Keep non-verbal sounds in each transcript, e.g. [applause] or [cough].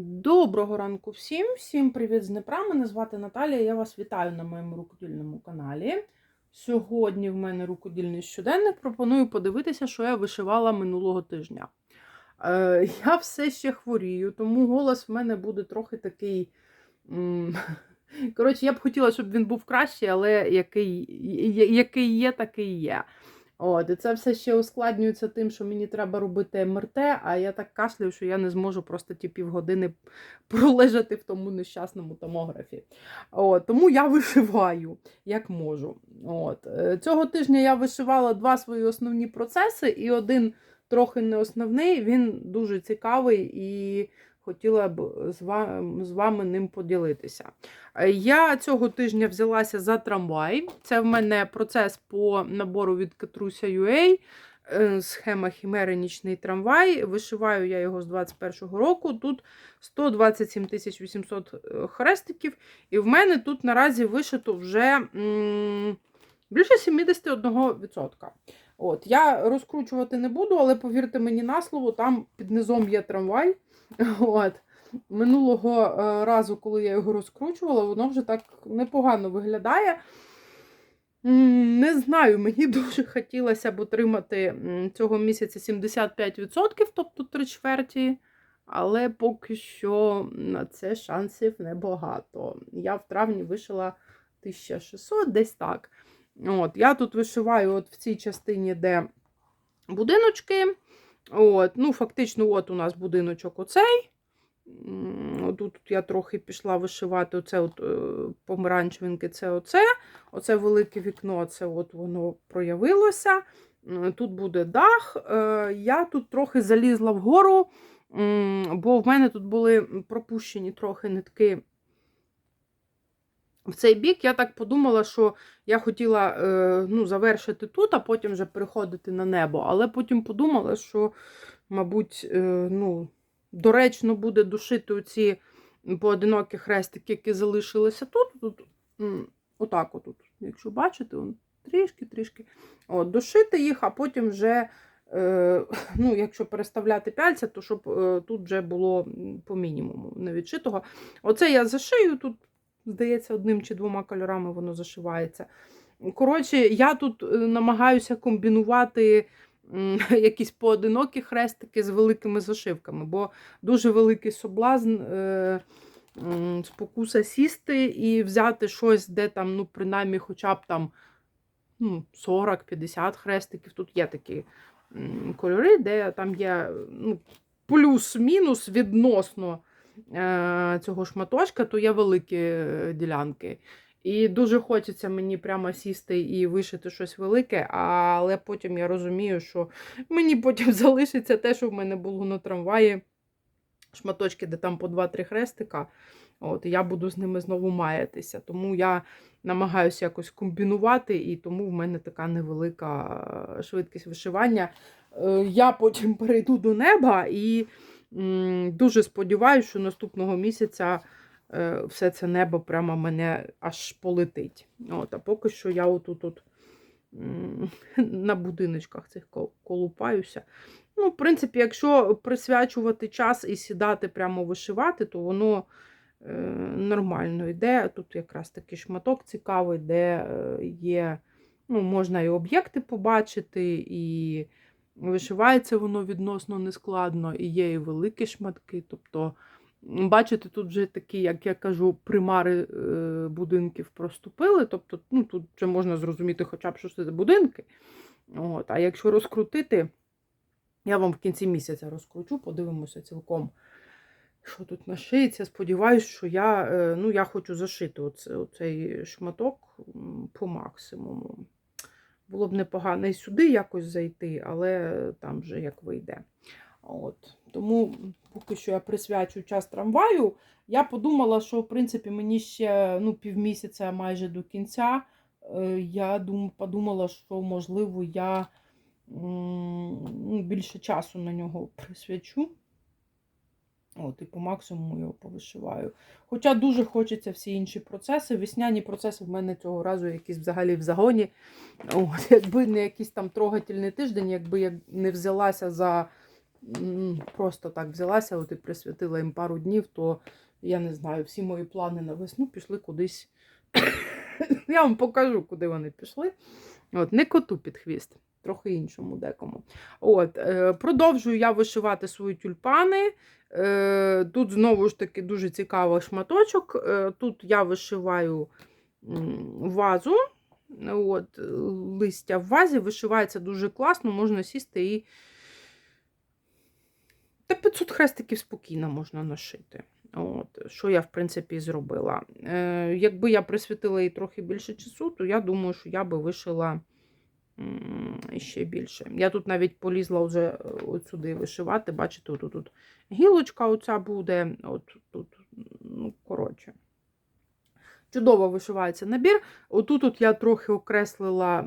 Доброго ранку всім! Всім привіт з Дніпра. Мене звати Наталія. Я вас вітаю на моєму рукодільному каналі. Сьогодні в мене рукодільний щоденник. Пропоную подивитися, що я вишивала минулого тижня. Е, я все ще хворію, тому голос в мене буде трохи такий. [laughs] Коротше, я б хотіла, щоб він був кращий, але який, який є, такий є. От, і це все ще ускладнюється тим, що мені треба робити МРТ, а я так кашлюю, що я не зможу просто ті півгодини пролежати в тому нещасному томографі. От, тому я вишиваю, як можу. От. е, Цього тижня я вишивала два свої основні процеси, і один трохи не основний, він дуже цікавий і хотіла б з вами, з вами ним поділитися. Е, Я цього тижня взялася за трамвай. Це в мене процес по набору від Катруся UA. е, Схема Хімери Нічний трамвай. Вишиваю я його з 21-го року. Тут 127 800 е, хрестиків. І в мене тут наразі вишито вже більше 71%. От, я розкручувати не буду, але повірте мені на слово, там під низом є трамвай. [laughs] От. Минулого е, разу, коли я його розкручувала, воно вже так непогано виглядає. Не знаю, мені [laughs] дуже хотілося б отримати цього місяця 75%, тобто 3 чверті. Але поки що на це шансів небагато. Я в травні вишила 1600, десь так. От, Я тут вишиваю от в цій частині, де будиночки. От, ну, Фактично, от у нас будиночок оцей. Тут я трохи пішла вишивати оце от, е, помаранчевинки, це оце. Оце велике вікно, це от воно проявилося. Тут буде дах. Е, Я тут трохи залізла вгору, бо в мене тут були пропущені трохи нитки в цей бік. Я так подумала, що я хотіла е, ну, завершити тут, а потім вже переходити на небо. Але потім подумала, що, мабуть, е, ну, доречно буде душити оці поодинокі хрестики, які залишилися тут. тут отак, отут, якщо бачите, трішки-трішки. От, душити їх, а потім вже. Е, [laughs] ну, якщо переставляти пяльця, то щоб тут вже було по мінімуму не відшитого. Оце я зашию, тут, здається, одним чи двома кольорами воно зашивається. Коротше, я тут е, намагаюся комбінувати [laughs] якісь поодинокі хрестики з великими зашивками, бо дуже великий соблазн. Е, Спокуса сісти і взяти щось, де там, ну, принаймні, хоча б там ну, 40-50 хрестиків. Тут є такі кольори, де там є ну, плюс-мінус відносно цього шматочка, то є великі е, ділянки. І дуже хочеться мені прямо сісти і вишити щось велике, але потім я розумію, що мені потім [laughs] залишиться те, що в мене було на трамваї. Шматочки, де там по 2-3 хрестика. От, я буду з ними знову маятися. Тому я намагаюся якось комбінувати, і тому в мене така невелика е, швидкість вишивання. Е, Я потім [laughs] перейду до неба і дуже сподіваюся, що наступного місяця е, все це небо прямо мене аж полетить. От, а поки що я отут от, [laughs] на будиночках цих колупаюся. Ну, в принципі, якщо присвячувати час і сідати прямо вишивати, то воно е, нормально йде. Тут якраз такий шматок цікавий, де е, є, ну, можна і об'єкти побачити, і вишивається воно відносно нескладно, і є і великі шматки. Тобто, бачите, тут вже такі, як я кажу, примари е, будинків проступили. Тобто, ну, тут вже можна зрозуміти хоча б, що це за будинки. От, а якщо розкрутити, я вам в кінці місяця розкручу, подивимося цілком, що тут нашиється. Сподіваюсь, що я, е, ну, я хочу зашити оце, оцей шматок по максимуму. Було б непогано і сюди якось зайти, але там вже як вийде. От. Тому поки що я присвячу час трамваю. Я подумала, що в принципі мені ще ну, півмісяця майже до кінця. Е, Я дум, подумала, що можливо я ну, більше часу на нього присвячу. От, і по максимуму його повишиваю. Хоча дуже хочеться всі інші процеси. Весняні процеси в мене цього разу якісь взагалі в загоні. От, [laughs] якби не якийсь там трогательний тиждень, якби я не взялася за просто так взялася от і присвятила їм пару днів, то я не знаю, всі мої плани на весну пішли кудись. [coughs] Я вам покажу, куди вони пішли. От, не коту під хвіст, трохи іншому декому. От, е, продовжую я вишивати свої тюльпани. Е, тут знову ж таки дуже цікавий шматочок. Е, тут я вишиваю вазу. От, листя в вазі вишивається дуже класно, можна сісти і. Та 500 хрестиків спокійно можна нашити. От, що я, в принципі, і зробила. Е, якби я присвятила їй трохи більше часу, то я думаю, що я би вишила ще більше. Я тут навіть полізла вже е, от сюди вишивати. Бачите, тут, тут гілочка оця буде. От тут, ну, коротше. Чудово вишивається набір. Отут от я трохи окреслила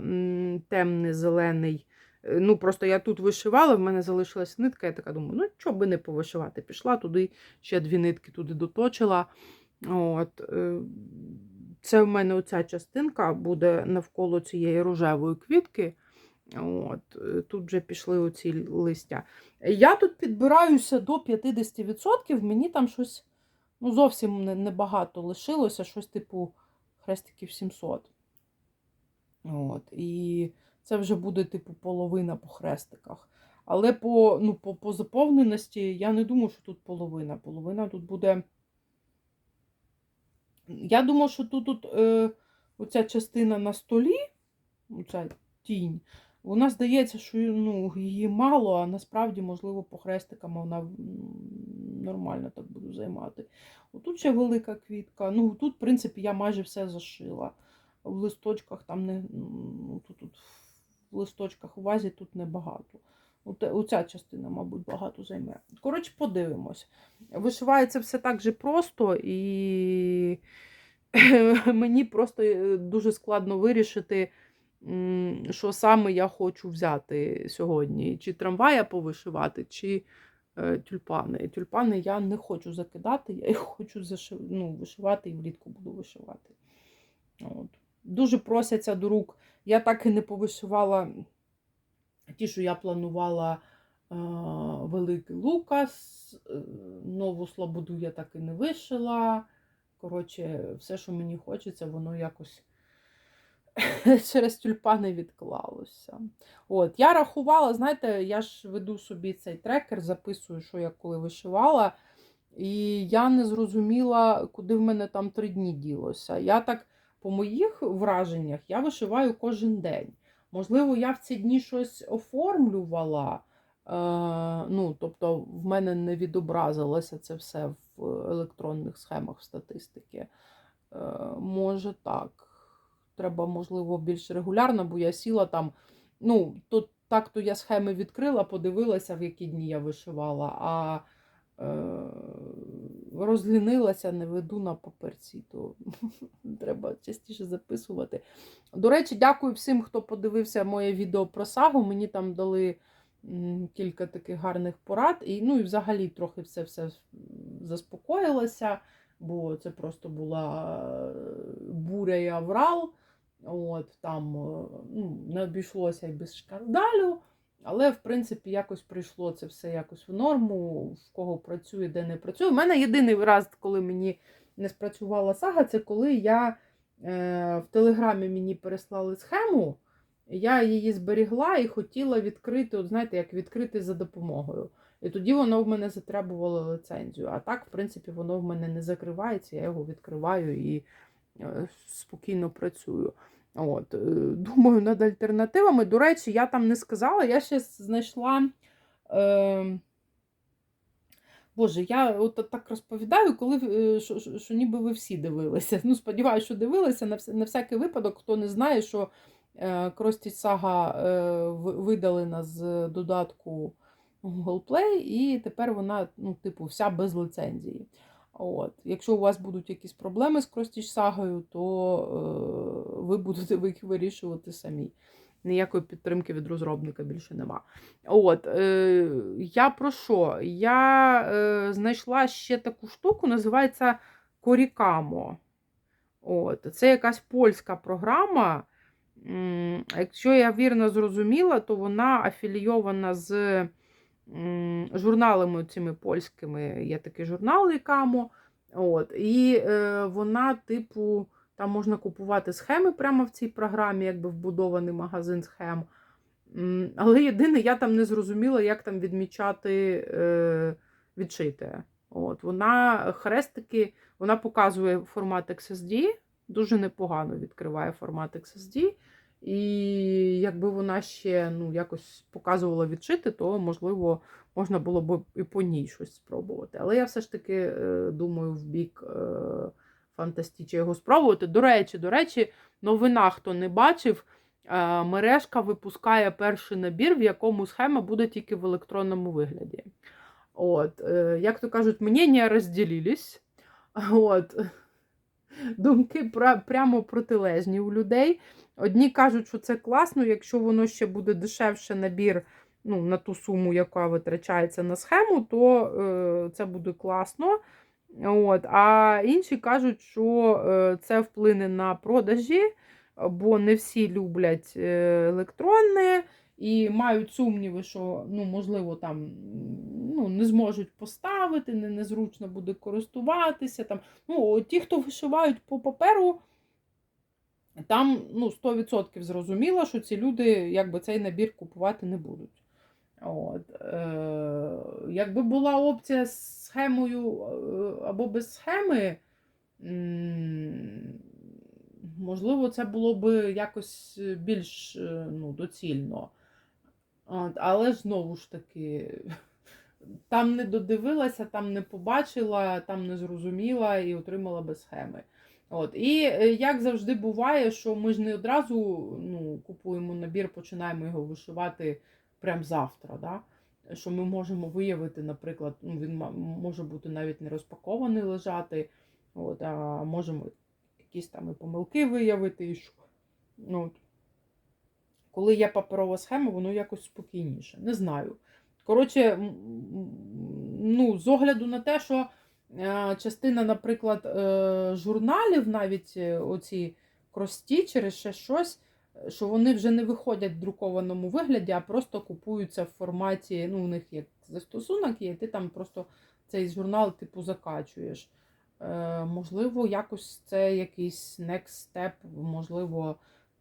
темний зелений. Е, Ну, просто я тут вишивала, в мене залишилась нитка, я така думаю, ну чого би не повишивати. Пішла туди, ще дві нитки туди доточила. От. Це в мене оця частинка буде навколо цієї рожевої квітки. От, е, Тут вже пішли оці листя. Я тут підбираюся до 50%, мені там щось ну, зовсім небагато лишилося, щось типу хрестиків 700. От, і це вже буде, типу, половина по хрестиках. Але по, ну, по, по заповненості я не думаю, що тут половина. Половина тут буде. Я думаю, що тут, тут е, оця частина на столі, оця тінь, вона здається, що ну, її мало, а насправді, можливо, по хрестикам вона нормально так буду займати. Отут ще велика квітка. Ну, тут, в принципі, я майже все зашила. В листочках там не ну, тут, тут в листочках у вазі тут небагато. Оця частина, мабуть, багато займе. Коротше, подивимось. Вишивається все так же просто, і [laughs] мені просто е, дуже складно вирішити, що саме я хочу взяти сьогодні. Чи трамвая повишивати, чи е, тюльпани. Тюльпани я не хочу закидати, я їх хочу зашив... ну, вишивати і влітку буду вишивати. От. Дуже просяться до рук. Я так і не повишивала ті, що я планувала е, Великий Лукас, нову Слободу я так і не вишила. Коротше, все, що мені хочеться, воно якось [laughs] через тюльпани відклалося. От, я рахувала, знаєте, я ж веду собі цей трекер, записую, що я коли вишивала. І я не зрозуміла, куди в мене там три дні ділося. Я так, по моїх враженнях, я вишиваю кожен день. Можливо, я в ці дні щось оформлювала. Е, ну, тобто, в мене не відобразилося це все в електронних схемах статистики. Е, може так. Треба, можливо, більш регулярно, бо я сіла там. Ну, то так то я схеми відкрила, подивилася, в які дні я вишивала, а е, розлінилася, не веду на паперці, то [laughs] треба частіше записувати. До речі, дякую всім, хто подивився моє відео про сагу. Мені там дали кілька таких гарних порад. І, ну, і взагалі трохи все все заспокоїлося, бо це просто була е, буря і аврал. От, там е, ну, не обійшлося і без шкандалю. Але, в принципі, якось прийшло це все якось в норму, в кого працює, де не працює. У мене єдиний раз, коли мені не спрацювала сага, це коли я е, в Телеграмі мені переслали схему, я її зберігла і хотіла відкрити, от знаєте, як відкрити за допомогою. І тоді воно в мене затребувало ліцензію. А так, в принципі, воно в мене не закривається, я його відкриваю і е, спокійно працюю. От, е, Думаю над альтернативами. До речі, я там не сказала, я ще знайшла. Е, Боже, я от так розповідаю, коли е, що, що, що ніби ви всі дивилися. Ну, сподіваюся, що дивилися на, на всякий випадок, хто не знає, що е, Кростіч Сага е, видалена з додатку Google Play, і тепер вона, ну, типу, вся без ліцензії. От. Якщо у вас будуть якісь проблеми з Кростіч Сагою, то е, ви будете їх вирішувати самі. Ніякої підтримки від розробника більше нема. От, е, я про що? Я е, знайшла ще таку штуку, називається Корікамо. От, Це якась польська програма. Якщо я вірно зрозуміла, то вона афілійована з журналами цими польськими. Є такий журнал Ікамо. От, і е, вона, типу, там можна купувати схеми прямо в цій програмі, якби вбудований магазин схем. Але єдине, я там не зрозуміла, як там відмічати е, відшите. От, вона хрестики, вона показує формат XSD, дуже непогано відкриває формат XSD. І якби вона ще ну, якось показувала відшити, то можливо можна було б і по ній щось спробувати. Але я все ж таки е, думаю, в бік е, фантастіча його спробувати. До речі, до речі, новина, хто не бачив, е, мережка випускає перший набір, в якому схема буде тільки в електронному вигляді. От, як то кажуть, мнення розділились. От. Думки прямо протилежні у людей. Одні кажуть, що це класно, якщо воно ще буде дешевше набір ну, на ту суму, яка витрачається на схему, то е, це буде класно. От. А інші кажуть, що е, це вплине на продажі, бо не всі люблять е, електронне і мають сумніви, що ну, можливо там ну, не зможуть поставити, не, незручно буде користуватися. Там. Ну, ті, хто вишивають по паперу, там ну, 100% зрозуміло, що ці люди якби, цей набір купувати не будуть. От. Е, якби була опція з схемою е, або без схеми, можливо, це було б якось більш е, ну, доцільно. От, але знову ж таки, там не додивилася, там не побачила, там не зрозуміла і отримала без схеми. От. І е, як завжди буває, що ми ж не одразу ну, купуємо набір, починаємо його вишивати прямо завтра. Да? Що ми можемо виявити, наприклад, ну, він може бути навіть не розпакований лежати, от, а можемо якісь там і помилки виявити. І що. Ну, от. Коли є паперова схема, воно якось спокійніше. Не знаю. Коротше, ну, з огляду на те, що частина, наприклад, е, журналів, навіть е, оці крості, ще щось, е, що вони вже не виходять в друкованому вигляді, а просто купуються в форматі, ну, у них є застосунок є, ти там просто цей журнал типу закачуєш. Е, можливо, якось це якийсь next step, можливо,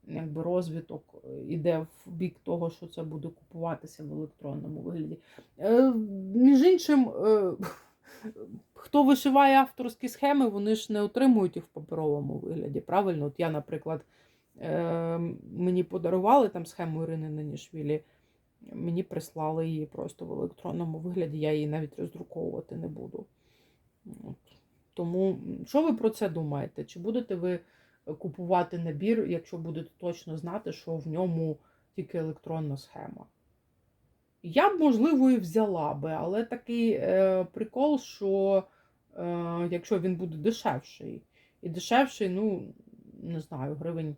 якби розвиток іде в бік того, що це буде купуватися в електронному вигляді. Е, між іншим, е, вишиває авторські схеми, вони ж не отримують їх в паперовому вигляді. Правильно, от я, наприклад, е, мені подарували там схему Ірини Нанішвілі, мені прислали її просто в електронному вигляді, я її навіть роздруковувати не буду. От. Тому, що ви про це думаєте? Чи будете ви купувати набір, якщо будете точно знати, що в ньому тільки електронна схема? Я б, можливо, і взяла би, але такий е, прикол, що якщо він буде дешевший, і дешевший, ну, не знаю, гривень.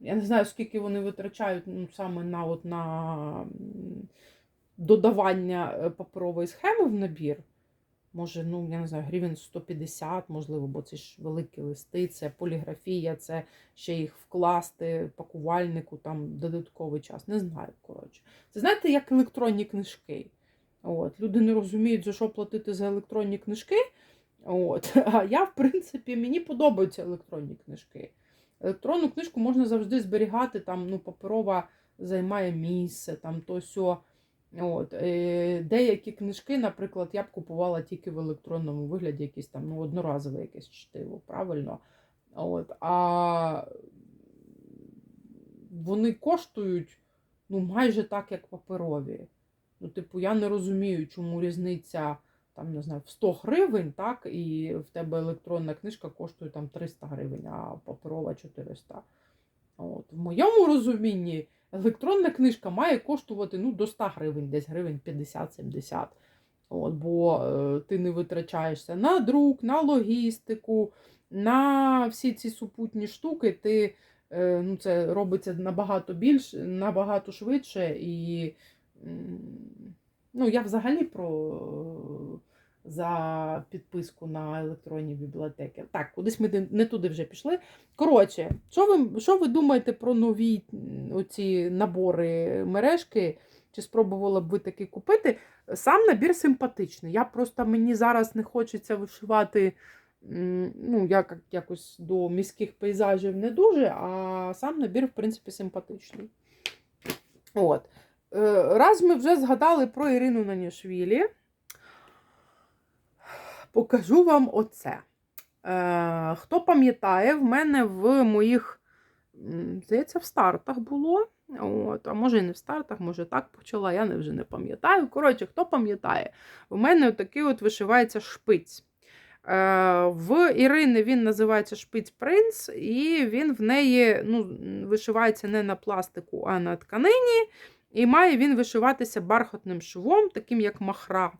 Я не знаю, скільки вони витрачають ну, саме на, от, на додавання е, паперової схеми в набір. Може, ну, я не знаю, гривень 150, можливо, бо це ж великі листи, це поліграфія, це ще їх вкласти пакувальнику, там додатковий час. Не знаю, коротше. Це знаєте, як електронні книжки. От, Люди не розуміють, за що платити за електронні книжки. От. [laughs] А я, в принципі, мені подобаються електронні книжки. Електронну книжку можна завжди зберігати, там, ну, паперова займає місце, там то сьо. От, е, деякі книжки, наприклад, я б купувала тільки в електронному вигляді, якісь там ну, одноразове якесь чтиво, правильно? От, а вони коштують ну, майже так, як паперові. Ну, типу, я не розумію, чому різниця там, не знаю, в 100 гривень, так, і в тебе електронна книжка коштує там 300 гривень, а паперова 400. От. В моєму розумінні електронна книжка має коштувати ну, до 100 гривень, десь гривень 50-70. От, Бо е, ти не витрачаєшся на друк, на логістику, на всі ці супутні штуки. Ти, е, ну, Це робиться набагато більше, набагато швидше. І м, ну, я взагалі про за підписку на електронні бібліотеки. Так, кудись ми не- туди вже пішли. Коротше, що ви, що ви думаєте про нові оці набори мережки? чи спробувала б ви такий купити. Сам набір симпатичний. Я просто мені зараз не хочеться вишивати ну, як, якось до міських пейзажів не дуже, а сам набір, в принципі, симпатичний. От. Е, Раз ми вже згадали про Ірину Нанішвілі, покажу вам оце. Е, Хто пам'ятає, в мене в моїх, здається, в стартах було. От, а може і не в стартах, може так почала, я вже не пам'ятаю. Коротше, хто пам'ятає, в мене такий от вишивається шпиць. Е, В Ірини він називається Шпиць Принц, і він в неї ну, вишивається не на пластику, а на тканині. І має він вишиватися бархатним швом, таким як махра.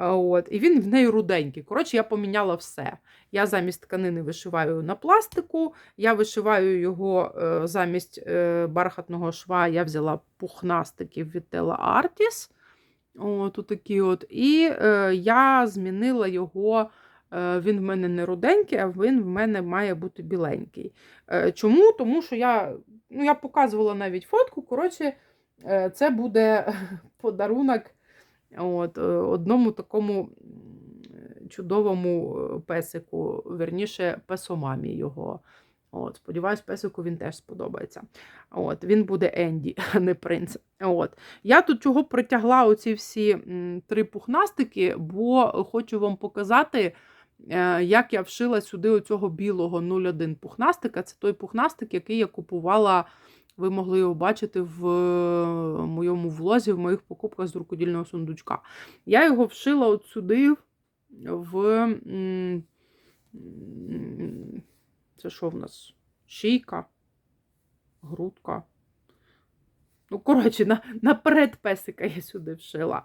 От, і він в неї руденький. Коротше, я поміняла все. Я замість тканини вишиваю на пластику, я вишиваю його е, замість е, бархатного шва, я взяла пухнастиків від Tela Artis. От, отакі от. І е, я змінила його. е, Він в мене не руденький, а він в мене має бути біленький. Чому? Тому що я, ну, я показувала навіть фотку. Коротше, це буде [laughs] подарунок от, е, одному такому чудовому е, песику, верніше, песомамі його. От, Сподіваюсь, песику він теж сподобається. От, Він буде Енді, [laughs] а не принц. От. Я тут чого притягла оці всі три пухнастики, бо хочу вам показати, е, як я вшила сюди оцього білого 01 пухнастика. Це той пухнастик, який я купувала. Ви могли його бачити в е, моєму влозі, в моїх покупках з рукодільного сундучка. Я його вшила от сюди в. Це що в нас? Шийка, грудка. Ну, коротше, на, наперед песика я сюди вшила.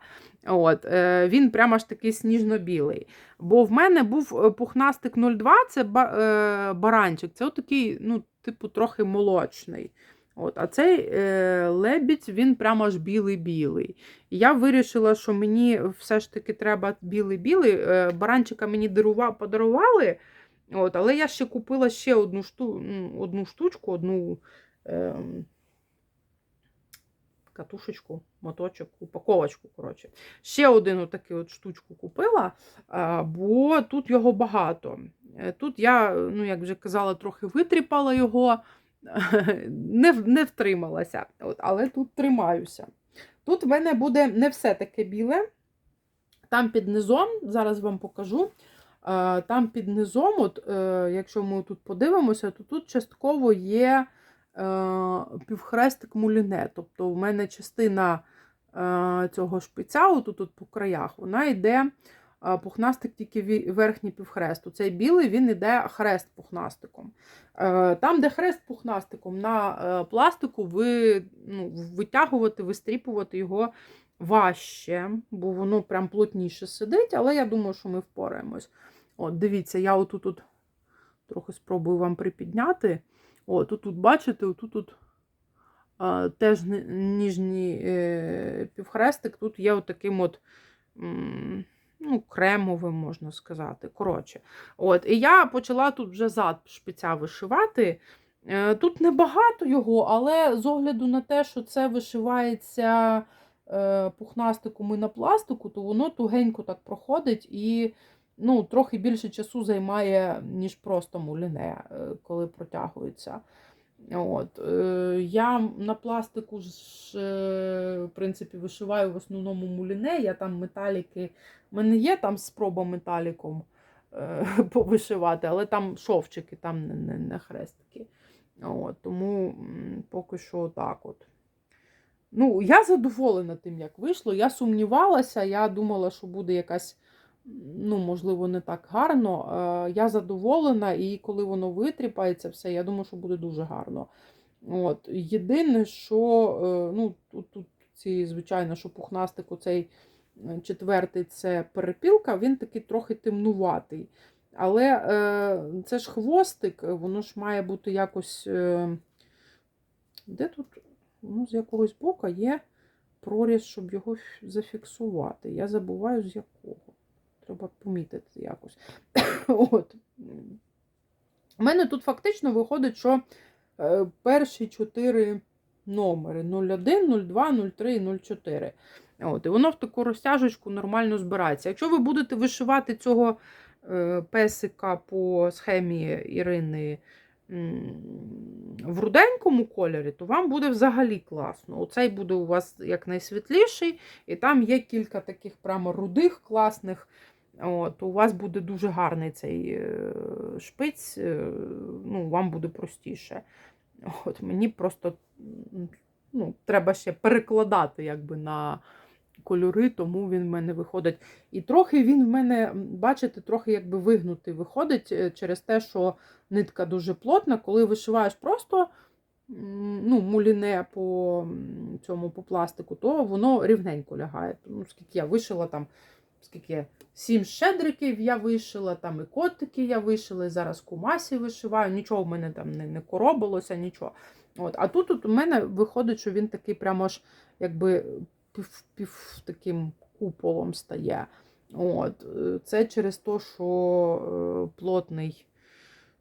От, е, Він прямо аж такий сніжно-білий. Бо в мене був е, пухнастик 02, це ба, е, баранчик. Це отакий, ну, типу, трохи молочний. От, А цей е, лебідь, він прямо аж білий-білий. І я вирішила, що мені все ж таки треба білий-білий. Е, баранчика мені дарува, подарували, от, але я ще купила ще одну, шту, ну, одну штучку, одну е, катушечку, моточок, упаковочку. коротше. Ще один отакий от штучку купила, а, бо тут його багато. Е, Тут я, ну, як вже казала, трохи витріпала його не, не втрималася, От, але тут тримаюся. Тут в мене буде не все таке біле. Там під низом, зараз вам покажу. е, Там під низом, от, е, якщо ми тут подивимося, то тут частково є е, півхрестик муліне. Тобто в мене частина цього шпиця, отут тут по краях, вона йде пухнастик тільки верхній півхрест. Цей білий він йде хрест пухнастиком. Е, Там, де хрест пухнастиком на е, пластику, ви ну, витягувати, вистріпувати його важче, бо воно прям плотніше сидить, але я думаю, що ми впораємось. От, дивіться, я отут тут трохи спробую вам припідняти. О, тут, бачите, отут тут теж ніжній е, півхрестик. Тут є отаким от. м, Ну, кремовим, можна сказати. Коротше. От, і я почала тут вже зад шпиця вишивати. Е, Тут небагато його, але з огляду на те, що це вишивається е, пухнастиком і на пластику, то воно тугенько так проходить і ну, трохи більше часу займає, ніж просто муліне, е, коли протягується. От. е, Я на пластику ж, е, в принципі, вишиваю в основному муліне. Я там металіки. У мене є там спроба металіком е, [laughs] повишивати, але там шовчики, там не, не, не хрестики. От, тому поки що так от. Ну, я задоволена тим, як вийшло. Я сумнівалася, я думала, що буде якась, ну, можливо, не так гарно. Е, Я задоволена, і коли воно витріпається, все, я думаю, що буде дуже гарно. От. Єдине, що е, ну, тут, тут ці, звичайно, що пухнастик оцей е, четвертий це перепілка, він такий трохи темнуватий. Але е, це ж хвостик, воно ж має бути якось. Е, де тут? Ну, з якогось боку є проріз, щоб його зафіксувати. Я забуваю, з якого. Треба помітити якось. [coughs] От. У мене тут фактично виходить, що е, перші чотири номери 01, 02, 03 і 04. От, і воно в таку розтяжечку нормально збирається. Якщо ви будете вишивати цього е, песика по схемі Ірини в руденькому кольорі, то вам буде взагалі класно. Оцей буде у вас як найсвітліший, і там є кілька таких прямо рудих, класних. От, у вас буде дуже гарний цей е, шпиць, е, ну, вам буде простіше. От, мені просто ну, треба ще перекладати якби, на кольори, тому він в мене виходить. І трохи він в мене, бачите, трохи якби вигнутий виходить е, через те, що нитка дуже плотна. Коли вишиваєш просто ну, муліне по цьому по пластику, то воно рівненько лягає. Ну, скільки я вишила там, скільки сім щедриків я вишила, там і котики я вишила, і зараз кумасі вишиваю. Нічого в мене там не, не коробилося, нічого. От. А тут от у мене виходить, що він такий прямо аж якби пів, пів таким куполом стає. От. Це через те, що е, плотний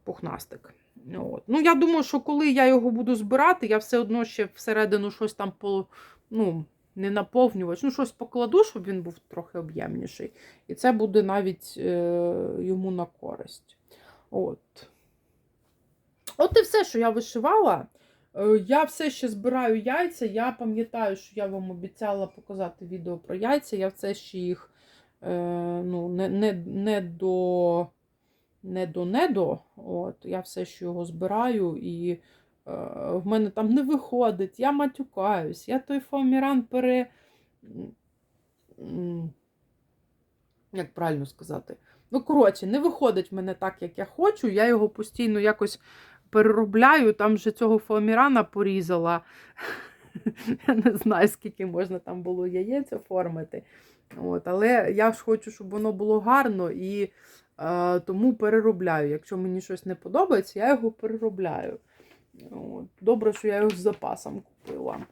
пухнастик. От. Ну, я думаю, що коли я його буду збирати, я все одно ще всередину щось там по, ну, не наповнювач, ну, щось покладу, щоб він був трохи об'ємніший. І це буде навіть е, йому на користь. От. От і все, що я вишивала. Е, Я все ще збираю яйця. Я пам'ятаю, що я вам обіцяла показати відео про яйця. Я все ще їх е, ну, не, не, не до не до не. От, я все ще його збираю, і в мене там не виходить, я матюкаюсь, я той фоаміран пере. Як правильно сказати? Ну, коротше, не виходить в мене так, як я хочу. Я його постійно якось переробляю. Там вже цього фоамірана порізала. [laughs] Я не знаю, скільки можна там було яєць оформити. От, але я ж хочу, щоб воно було гарно і е, тому переробляю. Якщо мені щось не подобається, я його переробляю. От. Добре, що я його з запасом купила.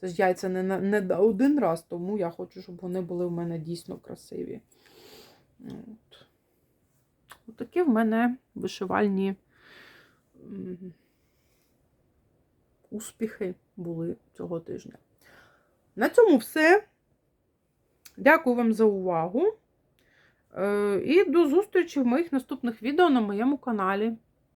Це ж яйця не, не один раз, тому я хочу, щоб вони були в мене дійсно красиві. От. Отакі в мене вишивальні успіхи були цього тижня. На цьому все. Дякую вам за увагу. Е, І до зустрічі в моїх наступних відео на моєму каналі.